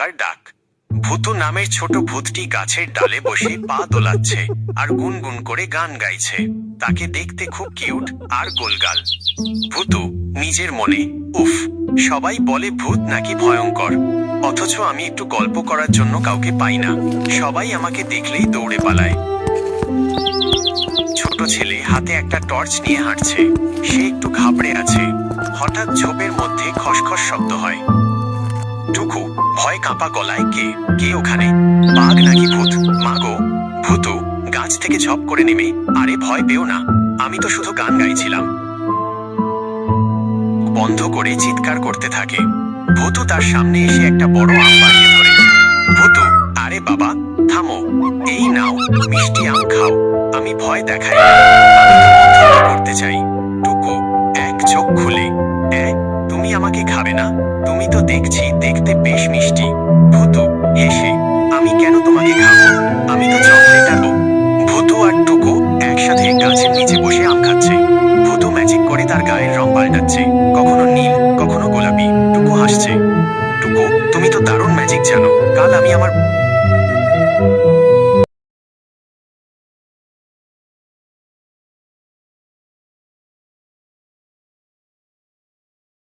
আর ডাক। ভূতু নামের ছোট ভূতটি গাছের ডালে বসে পা দোলাচ্ছে আর গুনগুন করে গান গাইছে। তাকে দেখতে খুব কিউট আর গোলগাল। ভূতু নিজের মনে, উফ, সবাই বলে ভূত নাকি ভয়ঙ্কর। অথচ আমি একটু গল্প করার জন্য কাউকে পাই না। সবাই আমাকে দেখলেই দৌড়ে পালায়। ছোট ছেলে হাতে একটা টর্চ নিয়ে হাঁটছে। সে একটু ঘাবড়ে আছে। হঠাৎ ঝোপের মধ্যে খসখস শব্দ হয়। ভয় কাঁপা গলায় কে? কে ওখানে? বাঘ নাকি ভূত? মাগো, ভূতু, গাছ থেকে ঝপ করে নেমে। আরে ভয় পেও না, আমি তো শুধু গান গাইছিলাম। বন্ধ করে চিৎকার করতে থাকে। ভূতু তার সামনে এসে একটা বড় আম বাড়িয়ে ধরে। ভূতু, আরে বাবা, থামো। এই নাও, মিষ্টি আম খাও। আমি ভয় দেখাই আমি তো করতে চাই। টুকু, এক চোখ খুলে। এ তুমি আমাকে খাবে না? তুমি তো দেখছি, দেখতে বেশ মিষ্টি। ভূতু, হেসে, আমি কেন তোমাকে খাব? আমি তো চকলেট আনব ভূতু আর টুকু একসাথে গাছের নিচে বসে আম খাচ্ছে। ভুতু ম্যাজিক করে তার গায়ের রং পাল্টাচ্ছে। কখনো নীল, কখনো গোলাপি। টুকু হাসছে। টুকু, তুমি তো দারুণ ম্যাজিক জানো। কাল আমি আমার